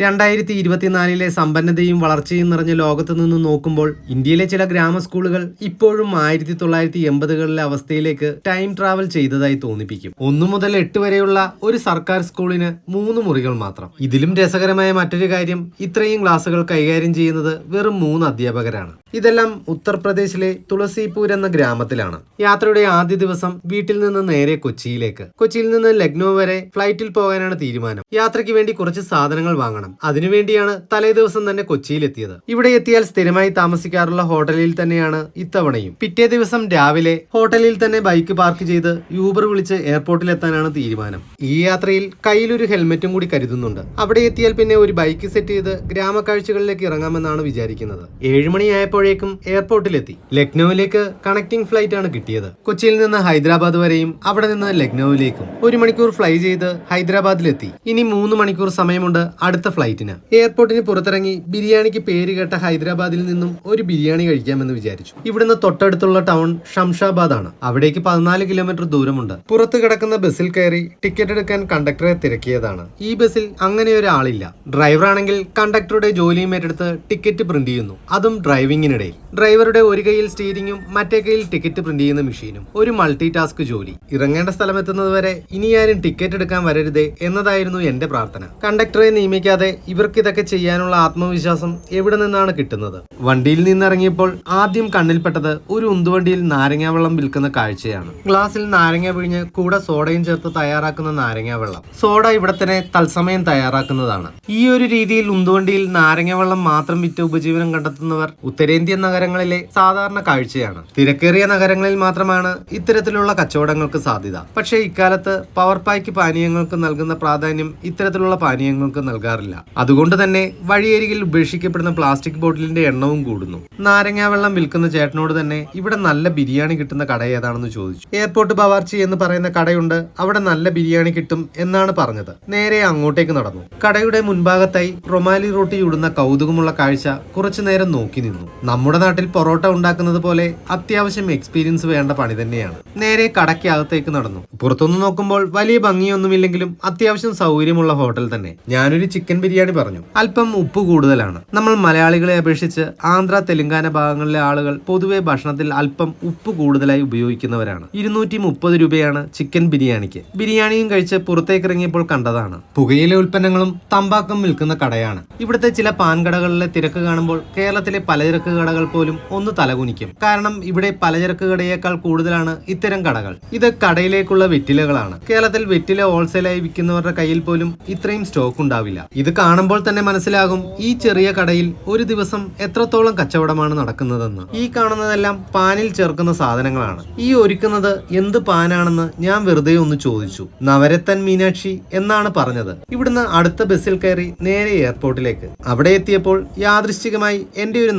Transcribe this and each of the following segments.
രണ്ടായിരത്തി ഇരുപത്തിനാലിലെ സമ്പന്നതയും വളർച്ചയും നിറഞ്ഞ ലോകത്ത് നിന്ന് നോക്കുമ്പോൾ ഇന്ത്യയിലെ ചില ഗ്രാമ സ്കൂളുകൾ ഇപ്പോഴും ആയിരത്തി തൊള്ളായിരത്തി എൺപതുകളിലെ അവസ്ഥയിലേക്ക് ടൈം ട്രാവൽ ചെയ്തതായി തോന്നിപ്പിക്കും. ഒന്നു മുതൽ എട്ട് വരെയുള്ള ഒരു സർക്കാർ സ്കൂളിന് മൂന്ന് മുറികൾ മാത്രം. ഇതിലും രസകരമായ മറ്റൊരു കാര്യം ഇത്രയും ക്ലാസുകൾ കൈകാര്യം ചെയ്യുന്നത് വെറും മൂന്ന് അധ്യാപകരാണ്. ഇതെല്ലാം ഉത്തർപ്രദേശിലെ തുളസിപൂർ എന്ന ഗ്രാമത്തിലാണ്. യാത്രയുടെ ആദ്യ ദിവസം വീട്ടിൽ നിന്ന് നേരെ കൊച്ചിയിലേക്ക്. കൊച്ചിയിൽ നിന്ന് ലക്നൗ വരെ ഫ്ലൈറ്റിൽ പോകാനാണ് തീരുമാനം. യാത്രയ്ക്ക് വേണ്ടി കുറച്ച് സാധനങ്ങൾ വാങ്ങണം. അതിനുവേണ്ടിയാണ് തലേ ദിവസം തന്നെ കൊച്ചിയിലെത്തിയത്. ഇവിടെ എത്തിയാൽ സ്ഥിരമായി താമസിക്കാറുള്ള ഹോട്ടലിൽ തന്നെയാണ് ഇത്തവണയും. പിറ്റേ ദിവസം രാവിലെ ഹോട്ടലിൽ തന്നെ ബൈക്ക് പാർക്ക് ചെയ്ത് യൂബർ വിളിച്ച് എയർപോർട്ടിൽ എത്താനാണ് തീരുമാനം. ഈ യാത്രയിൽ കയ്യിലൊരു ഹെൽമെറ്റും കൂടി കരുതുന്നുണ്ട്. അവിടെ എത്തിയാൽ പിന്നെ ഒരു ബൈക്ക് സെറ്റ് ചെയ്ത് ഗ്രാമക്കാഴ്ചകളിലേക്ക് ഇറങ്ങാമെന്നാണ് വിചാരിക്കുന്നത്. ഏഴുമണിയായപ്പോഴേക്കും എയർപോർട്ടിലെത്തി. ലക്നൌവിലേക്ക് കണക്ടിംഗ് ഫ്ലൈറ്റ് ആണ് കിട്ടിയത്. കൊച്ചിയിൽ നിന്ന് ഹൈദരാബാദ് വരെയും അവിടെ നിന്ന് ലക്നൌവിലേക്കും ഒരു മണിക്കൂർ ഫ്ലൈ ചെയ്ത് ഹൈദരാബാദിലെത്തി. ഇനി മൂന്ന് മണിക്കൂർ സമയമുണ്ട് അടുത്ത ഫ്ലൈറ്റിന് എയർപോർട്ടിന് പുറത്തിറങ്ങി ബിരിയാണിക്ക് പേര് കേട്ട ഹൈദരാബാദിൽ നിന്നും ഒരു ബിരിയാണി കഴിക്കാമെന്ന് വിചാരിച്ചു. ഇവിടുന്ന് തൊട്ടടുത്തുള്ള ടൗൺ ഷംഷാബാദ് ആണ് അവിടേക്ക് പതിനാല് കിലോമീറ്റർ ദൂരമുണ്ട്. പുറത്ത് കിടക്കുന്ന ബസ്സിൽ കയറി ടിക്കറ്റ് എടുക്കാൻ കണ്ടക്ടറെ തിരക്കിയതാണ്. ഈ ബസ്സിൽ അങ്ങനെ ഒരാളില്ല. ഡ്രൈവർ ആണെങ്കിൽ കണ്ടക്ടറുടെ ജോലിയും ഏറ്റെടുത്ത് ടിക്കറ്റ് പ്രിന്റ് ചെയ്യുന്നു. അതും ഡ്രൈവിംഗിനിടയിൽ ഡ്രൈവറുടെ ഒരു കയ്യിൽ സ്റ്റീരിങ്ങും മറ്റേ കയ്യിൽ ടിക്കറ്റ് പ്രിന്റ് ചെയ്യുന്ന മെഷീനും ഒരു മൾട്ടി ടാസ്ക് ജോലി. ഇറങ്ങേണ്ട സ്ഥലം എത്തുന്നത് വരെ ഇനി ആരും ടിക്കറ്റ് എടുക്കാൻ വരരുതേ എന്നതായിരുന്നു എന്റെ പ്രാർത്ഥന. കണ്ടക്ടറെ നിയമിക്കാതെ ഇവർക്ക് ഇതൊക്കെ ചെയ്യാനുള്ള ആത്മവിശ്വാസം എവിടെ നിന്നാണ് കിട്ടുന്നത്? വണ്ടിയിൽ നിന്നിറങ്ങിയപ്പോൾ ആദ്യം കണ്ണിൽപ്പെട്ടത് ഒരു ഉന്തുവണ്ടിയിൽ നാരങ്ങാവെള്ളം വിൽക്കുന്ന കാഴ്ചയാണ്. ഗ്ലാസ്സിൽ നാരങ്ങ പിഴിഞ്ഞ് കൂടെ സോഡയും ചേർത്ത് തയ്യാറാക്കുന്ന നാരങ്ങാവെള്ളം സോഡ ഇവിടെ തന്നെ തത്സമയം തയ്യാറാക്കുന്നതാണ്. ഈ ഒരു രീതിയിൽ ഉന്തുവണ്ടിയിൽ നാരങ്ങാവെള്ളം മാത്രം വിറ്റ് ഉപജീവനം കണ്ടെത്തുന്നവർ ഉത്തരേന്ത്യൻ നഗരങ്ങളിലെ സാധാരണ കാഴ്ചയാണ്. തിരക്കേറിയ നഗരങ്ങളിൽ മാത്രമാണ് ഇത്തരത്തിലുള്ള കച്ചവടങ്ങൾക്ക് സാധ്യത. പക്ഷേ ഇക്കാലത്ത് പവർ പായ്ക്ക് പാനീയങ്ങൾക്ക് നൽകുന്ന പ്രാധാന്യം ഇത്തരത്തിലുള്ള പാനീയങ്ങൾക്ക് നൽകാറില്ല. അതുകൊണ്ട് തന്നെ വഴിയരികിൽ ഉപേക്ഷിക്കപ്പെടുന്ന പ്ലാസ്റ്റിക് ബോട്ടിലിന്റെ എണ്ണവും കൂടുന്നു. നാരങ്ങാ വെള്ളം വിൽക്കുന്ന ചേട്ടനോട് തന്നെ ഇവിടെ നല്ല ബിരിയാണി കിട്ടുന്ന കട ഏതാണെന്ന് ചോദിച്ചു. എയർപോർട്ട് ബവാർച്ചി എന്ന് പറയുന്ന കടയുണ്ട്. അവിടെ നല്ല ബിരിയാണി കിട്ടും എന്നാണ് പറഞ്ഞത്. നേരെ അങ്ങോട്ടേക്ക് നടന്നു. കടയുടെ മുൻഭാഗത്തായി റൊമാലി റോട്ടി ഇടുന്ന കൗതുകമുള്ള കാഴ്ച കുറച്ചു നേരം നോക്കി നിന്നു. നമ്മുടെ നാട്ടിൽ പൊറോട്ട ഉണ്ടാക്കുന്നത് പോലെ അത്യാവശ്യം എക്സ്പീരിയൻസ് വേണ്ട പണി തന്നെയാണ്. നേരെ കടയ്ക്കകത്തേക്ക് നടന്നു. പുറത്തുനിന്ന് നോക്കുമ്പോൾ വലിയ ഭംഗിയൊന്നുമില്ലെങ്കിലും അത്യാവശ്യം സൗകര്യമുള്ള ഹോട്ടൽ തന്നെ. ഞാനൊരു ചിക്കൻ ബിരിയാണി പറഞ്ഞു. അല്പം ഉപ്പ് കൂടുതലാണ്. നമ്മൾ മലയാളികളെ അപേക്ഷിച്ച് ആന്ധ്ര തെലുങ്കാന ഭാഗങ്ങളിലെ ആളുകൾ പൊതുവെ ഭക്ഷണത്തിൽ അല്പം ഉപ്പ് കൂടുതലായി ഉപയോഗിക്കുന്നവരാണ്. ഇരുന്നൂറ്റി മുപ്പത് രൂപയാണ് ചിക്കൻ ബിരിയാണിക്ക്. ബിരിയാണിയും കഴിച്ച് പുറത്തേക്ക് ഇറങ്ങിയപ്പോൾ കണ്ടതാണ്. പുകയില ഉൽപ്പന്നങ്ങളും തമ്പാക്കും വിൽക്കുന്ന കടയാണ്. ഇവിടുത്തെ ചില പാൻ കടകളിലെ തിരക്ക് കാണുമ്പോൾ കേരളത്തിലെ പലചരക്ക് കടകൾ പോലും ഒന്ന് തലകുനിക്കും. കാരണം ഇവിടെ പലചരക്ക് കടയേക്കാൾ കൂടുതലാണ് ഇത്തരം കടകൾ. ഇത് കടയിലേക്കുള്ള വെറ്റിലകളാണ്. കേരളത്തിൽ വെറ്റില ഹോൾസെയിലായി വിൽക്കുന്നവരുടെ കയ്യിൽ പോലും ഇത്രയും സ്റ്റോക്ക് ഉണ്ടാവില്ല. ഇത് കാണുമ്പോൾ തന്നെ മനസ്സിലാകും ഈ ചെറിയ കടയിൽ ഒരു ദിവസം എത്രത്തോളം കച്ചവടമാണ് നടക്കുന്നതെന്ന്. ഈ കാണുന്നതെല്ലാം പാനിൽ ചേർക്കുന്ന സാധനങ്ങളാണ്. ഈ ഒരുക്കുന്നത് എന്ത് പാനാണെന്ന് ഞാൻ വെറുതെ ഒന്ന് ചോദിച്ചു. നവരത്തൻ മീനാക്ഷി എന്നാണ് പറഞ്ഞത്. ഇവിടുന്ന് അടുത്ത ബസ്സിൽ കയറി നേരെ എയർപോർട്ടിലേക്ക്. അവിടെ എത്തിയപ്പോൾ യാദൃശ്ചികമായി എന്റെ ഒരു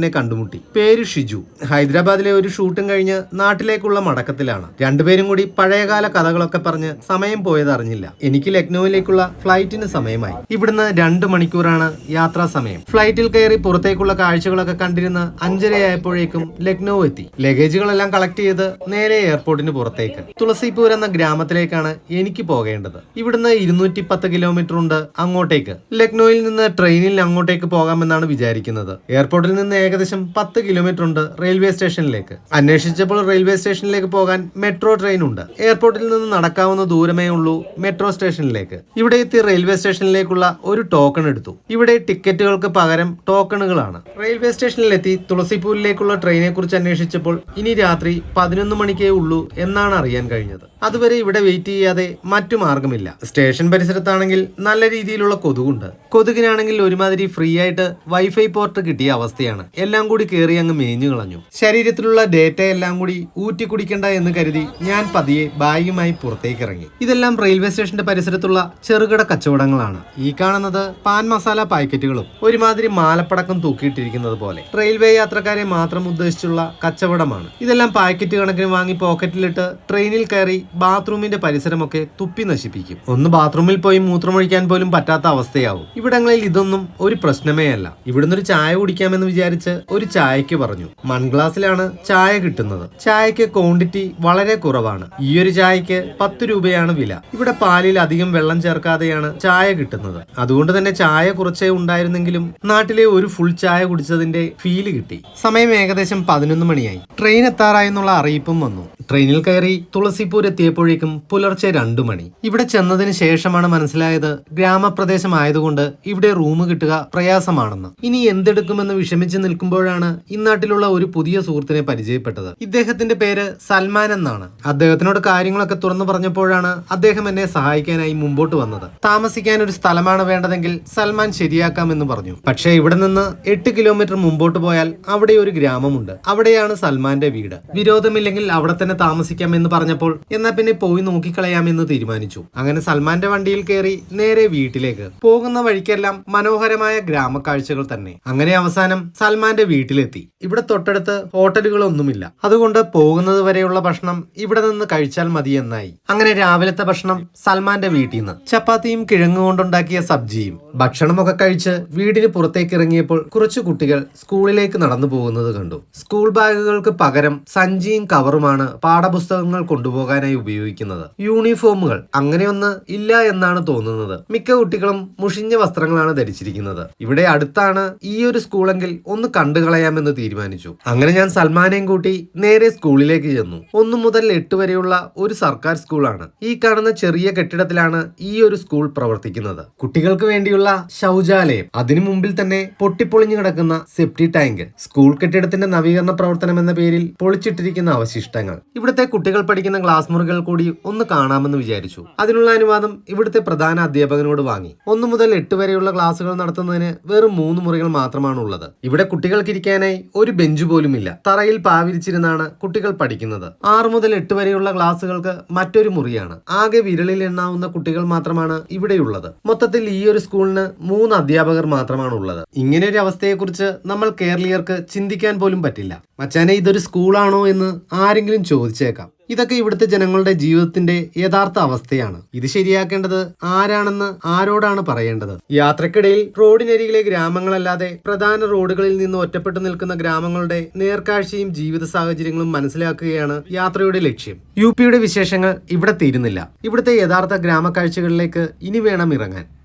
നാട്ടുകാരനെ കണ്ടുമുട്ടി. പേര് ഷിജു. ഹൈദരാബാദിലെ ഒരു ഷൂട്ടും കഴിഞ്ഞ് നാട്ടിലേക്കുള്ള മടക്കത്തിലാണ്. രണ്ടുപേരും കൂടി പഴയകാല കഥകളൊക്കെ പറഞ്ഞ് സമയം പോയത് അറിഞ്ഞില്ല. എനിക്ക് ലക്നൌവിലേക്കുള്ള ഫ്ലൈറ്റിന് സമയമായി. ഇവിടുന്ന് രണ്ട് മണിക്കൂറാണ് യാത്രാ സമയം. ഫ്ലൈറ്റിൽ കയറി പുറത്തേക്കുള്ള കാഴ്ചകളൊക്കെ കണ്ടിരുന്ന് അഞ്ചരയായപ്പോഴേക്കും ലക്നൌ എത്തി. ലഗേജുകളെല്ലാം കളക്ട് ചെയ്ത് നേരെ എയർപോർട്ടിന് പുറത്തേക്ക്. തുളസിപൂർ എന്ന ഗ്രാമത്തിലേക്കാണ് എനിക്ക് പോകേണ്ടത്. ഇവിടുന്ന് ഇരുന്നൂറ്റി പത്ത് കിലോമീറ്റർ ഉണ്ട് അങ്ങോട്ടേക്ക്. ലക്നൌവിൽ നിന്ന് ട്രെയിനിൽ അങ്ങോട്ടേക്ക് പോകാമെന്നാണ് വിചാരിക്കുന്നത്. എയർപോർട്ടിൽ നിന്ന് ഏകദേശം പത്ത് കിലോമീറ്റർ ഉണ്ട് റെയിൽവേ സ്റ്റേഷനിലേക്ക് അന്വേഷിച്ചപ്പോൾ റെയിൽവേ സ്റ്റേഷനിലേക്ക് പോകാൻ മെട്രോ ട്രെയിൻ ഉണ്ട്. എയർപോർട്ടിൽ നിന്ന് നടക്കാവുന്ന ദൂരമേ ഉള്ളൂ മെട്രോ സ്റ്റേഷനിലേക്ക് ഇവിടെ എത്തി റെയിൽവേ സ്റ്റേഷനിലേക്കുള്ള ഒരു ടോക്കൺ എടുത്തു. ഇവിടെ ടിക്കറ്റുകൾക്ക് പകരം ടോക്കണുകളാണ് റെയിൽവേ സ്റ്റേഷനിലെത്തി തുളസിപ്പൂരിലേക്കുള്ള ട്രെയിനെ കുറിച്ച് അന്വേഷിച്ചപ്പോൾ ഇനി രാത്രി പതിനൊന്ന് മണിക്കേ ഉള്ളൂ എന്നാണ് അറിയാൻ കഴിഞ്ഞത്. അതുവരെ ഇവിടെ വെയിറ്റ് ചെയ്യാതെ മറ്റു മാർഗമില്ല. സ്റ്റേഷൻ പരിസരത്താണെങ്കിൽ നല്ല രീതിയിലുള്ള കൊതുകുണ്ട്. കൊതുകിനാണെങ്കിൽ ഒരുമാതിരി ഫ്രീ ആയിട്ട് വൈഫൈ പോർട്ട് കിട്ടിയ അവസ്ഥയാണ്. എല്ലാം കൂടി കയറി അങ്ങ് മേഞ്ഞു കളഞ്ഞു. ശരീരത്തിലുള്ള ഡേറ്റ എല്ലാം കൂടി ഊറ്റി കുടിക്കണ്ട എന്ന് കരുതി ഞാൻ പതിയെ ബാഗുമായി പുറത്തേക്ക് ഇറങ്ങി ഇതെല്ലാം റെയിൽവേ സ്റ്റേഷന്റെ പരിസരത്തുള്ള ചെറുകിട കച്ചവടങ്ങളാണ്. ഈ കാണുന്നത് പാൻ മസാല പാക്കറ്റുകളും ഒരുമാതിരി മാലപ്പടക്കം തൂക്കിയിട്ടിരിക്കുന്നത് പോലെ. റെയിൽവേ യാത്രക്കാരെ മാത്രം ഉദ്ദേശിച്ചുള്ള കച്ചവടമാണ്. ഇതെല്ലാം പാക്കറ്റ് കണക്കിന് വാങ്ങി പോക്കറ്റിലിട്ട് ട്രെയിനിൽ കയറി ബാത്റൂമിന്റെ പരിസരമൊക്കെ തുപ്പി നശിപ്പിക്കും. ഒന്ന് ബാത്റൂമിൽ പോയി മൂത്രമൊഴിക്കാൻ പോലും പറ്റാത്ത അവസ്ഥയാവും. ഇവിടങ്ങളിൽ ഇതൊന്നും ഒരു പ്രശ്നമേ അല്ല ഇവിടുന്ന് ഒരു ചായ കുടിക്കാമെന്ന് വിചാരിച്ച് ഒരു ചായക്ക് പറഞ്ഞു. മൺഗ്ലാസിലാണ് ചായ കിട്ടുന്നത്. ചായക്ക് ക്വാണ്ടിറ്റി വളരെ കുറവാണ്. ഈ ഒരു ചായക്ക് പത്ത് രൂപയാണ് വില. ഇവിടെ പാലിൽ അധികം വെള്ളം ചേർക്കാതെയാണ് ചായ കിട്ടുന്നത്. അതുകൊണ്ട് തന്നെ ചായ കുറച്ചേ ഉണ്ടായിരുന്നെങ്കിലും നാട്ടിലെ ഒരു ഫുൾ ചായ കുടിച്ചതിന്റെ ഫീൽ കിട്ടി. സമയം ഏകദേശം പതിനൊന്ന് മണിയായി. ട്രെയിൻ എത്താറായെന്നുള്ള അറിയിപ്പും വന്നു. ട്രെയിനിൽ കയറി തുളസിപ്പൂർ എത്തിയപ്പോഴേക്കും പുലർച്ചെ രണ്ടു മണി. ഇവിടെ ചെന്നതിന് ശേഷമാണ് മനസ്സിലായത് ഗ്രാമപ്രദേശമായതുകൊണ്ട് ഇവിടെ റൂം കിട്ടുക പ്രയാസമാണെന്ന്. ഇനി എന്തെടുക്കുമെന്ന് വിഷമിച്ച് നിൽക്കുമ്പോഴാണ് ഇന്നാട്ടിലുള്ള ഒരു പുതിയ സുഹൃത്തിനെ പരിചയപ്പെട്ടത്. ഇദ്ദേഹത്തിന്റെ പേര് സൽമാൻ എന്നാണ്. അദ്ദേഹത്തിനോട് കാര്യങ്ങളൊക്കെ തുറന്നു പറഞ്ഞപ്പോഴാണ് അദ്ദേഹം എന്നെ സഹായിക്കാനായി മുമ്പോട്ട് വന്നത്. താമസിക്കാൻ ഒരു സ്ഥലമാണ് വേണ്ടതെങ്കിൽ സൽമാൻ ശരിയാക്കാമെന്ന് പറഞ്ഞു. പക്ഷേ ഇവിടെ നിന്ന് എട്ട് കിലോമീറ്റർ മുമ്പോട്ട് പോയാൽ അവിടെ ഒരു ഗ്രാമമുണ്ട്. അവിടെയാണ് സൽമാന്റെ വീട്. വിരോധമില്ലെങ്കിൽ അവിടെ തന്നെ താമസിക്കാം എന്ന് പറഞ്ഞപ്പോൾ എന്നാ പിന്നെ പോയി നോക്കിക്കളയാം എന്ന് തീരുമാനിച്ചു. അങ്ങനെ സൽമാന്റെ വണ്ടിയിൽ കയറി നേരെ വീട്ടിലേക്ക്. പോകുന്ന വഴിക്കെല്ലാം മനോഹരമായ ഗ്രാമക്കാഴ്ചകൾ തന്നെ. അങ്ങനെ അവസാനം സൽമാന്റെ വീട്ടിലെത്തി. ഇവിടെ തൊട്ടടുത്ത് ഹോട്ടലുകളൊന്നുമില്ല. അതുകൊണ്ട് പോകുന്നത് വരെയുള്ള ഭക്ഷണം ഇവിടെ നിന്ന് കഴിച്ചാൽ മതി എന്നായി. അങ്ങനെ രാവിലത്തെ ഭക്ഷണം സൽമാന്റെ വീട്ടിൽ നിന്ന് ചപ്പാത്തിയും കിഴങ്ങ് കൊണ്ടുണ്ടാക്കിയ സബ്ജിയും ഭക്ഷണമൊക്കെ കഴിച്ച് വീടിന് പുറത്തേക്ക് ഇറങ്ങിയപ്പോൾ കുറച്ചു കുട്ടികൾ സ്കൂളിലേക്ക് നടന്നു പോകുന്നത് കണ്ടു. സ്കൂൾ ബാഗുകൾക്ക് പകരം സഞ്ചിയും കവറുമാണ് പാഠപുസ്തകങ്ങൾ കൊണ്ടുപോകാനായി ഉപയോഗിക്കുന്നത്. യൂണിഫോമുകൾ. അങ്ങനെയൊന്ന് ഇല്ല എന്നാണ് തോന്നുന്നത്. മിക്ക കുട്ടികളും മുഷിഞ്ഞ വസ്ത്രങ്ങളാണ് ധരിച്ചിരിക്കുന്നത്. ഇവിടെ അടുത്താണ് ഈ ഒരു സ്കൂളെങ്കിൽ ഒന്ന് കണ്ടുകളയാമെന്ന് തീരുമാനിച്ചു. അങ്ങനെ ഞാൻ സൽമാനെയും കൂട്ടി നേരെ സ്കൂളിലേക്ക് ചെന്നു. ഒന്നു മുതൽ എട്ട് വരെയുള്ള ഒരു സർക്കാർ സ്കൂളാണ്. ഈ കാണുന്ന ചെറിയ കെട്ടിടത്തിലാണ് ഈ ഒരു സ്കൂൾ പ്രവർത്തിക്കുന്നത്. കുട്ടികൾക്ക് വേണ്ടിയുള്ള ശൗചാലയം. അതിനു മുമ്പിൽ തന്നെ പൊട്ടിപ്പൊളിഞ്ഞു കിടക്കുന്ന സെപ്റ്റി ടാങ്ക്. സ്കൂൾ കെട്ടിടത്തിന്റെ നവീകരണ പ്രവർത്തനം എന്ന പേരിൽ പൊളിച്ചിട്ടിരിക്കുന്ന അവശിഷ്ടങ്ങൾ. ഇവിടുത്തെ കുട്ടികൾ പഠിക്കുന്ന ക്ലാസ് മുറികൾ കൂടി ഒന്ന് കാണാമെന്ന് വിചാരിച്ചു. അതിനുള്ള അനുവാദം ഇവിടുത്തെ പ്രധാന അധ്യാപകനോട് വാങ്ങി. ഒന്നു മുതൽ എട്ട് വരെയുള്ള ക്ലാസ്സുകൾ നടത്തുന്നതിന് വെറും മൂന്ന് മുറികൾ മാത്രമാണ് ഉള്ളത് ഇവിടെ കുട്ടികൾക്ക് ഇരിക്കാനായി ഒരു ബെഞ്ച് പോലും ഇല്ല തറയിൽ പാവിരിച്ചിരുന്നാണ് കുട്ടികൾ പഠിക്കുന്നത്. ആറ് മുതൽ എട്ട് വരെയുള്ള ക്ലാസ്സുകൾക്ക് മറ്റൊരു മുറിയാണ്. ആകെ വിരലിൽ എണ്ണാവുന്ന കുട്ടികൾ മാത്രമാണ് ഇവിടെയുള്ളത്. മൊത്തത്തിൽ ഈ ഒരു സ്കൂളിന് മൂന്ന് അധ്യാപകർ മാത്രമാണ് ഉള്ളത് ഇങ്ങനെ ഒരു അവസ്ഥയെക്കുറിച്ച് നമ്മൾ കേരളീയർക്ക് ചിന്തിക്കാൻ പോലും പറ്റില്ല. മച്ചാനെ ഇതൊരു സ്കൂളാണോ എന്ന് ആരെങ്കിലും ചോദിച്ചേക്കാം. ഇതൊക്കെ ഇവിടുത്തെ ജനങ്ങളുടെ ജീവിതത്തിന്റെ യഥാർത്ഥ അവസ്ഥയാണ്. ഇത് ശരിയാക്കേണ്ടത് ആരാണെന്ന് ആരോടാണ് പറയേണ്ടത്? യാത്രക്കിടയിൽ റോഡിനരികിലെ ഗ്രാമങ്ങളല്ലാതെ പ്രധാന റോഡുകളിൽ നിന്ന് ഒറ്റപ്പെട്ടു നിൽക്കുന്ന ഗ്രാമങ്ങളുടെ നേർക്കാഴ്ചയും ജീവിത സാഹചര്യങ്ങളും മനസ്സിലാക്കുകയാണ് യാത്രയുടെ ലക്ഷ്യം. യു പിയുടെ വിശേഷങ്ങൾ ഇവിടെ തീരുന്നില്ല. ഇവിടുത്തെ യഥാർത്ഥ ഗ്രാമക്കാഴ്ചകളിലേക്ക് ഇനി വേണം ഇറങ്ങാൻ.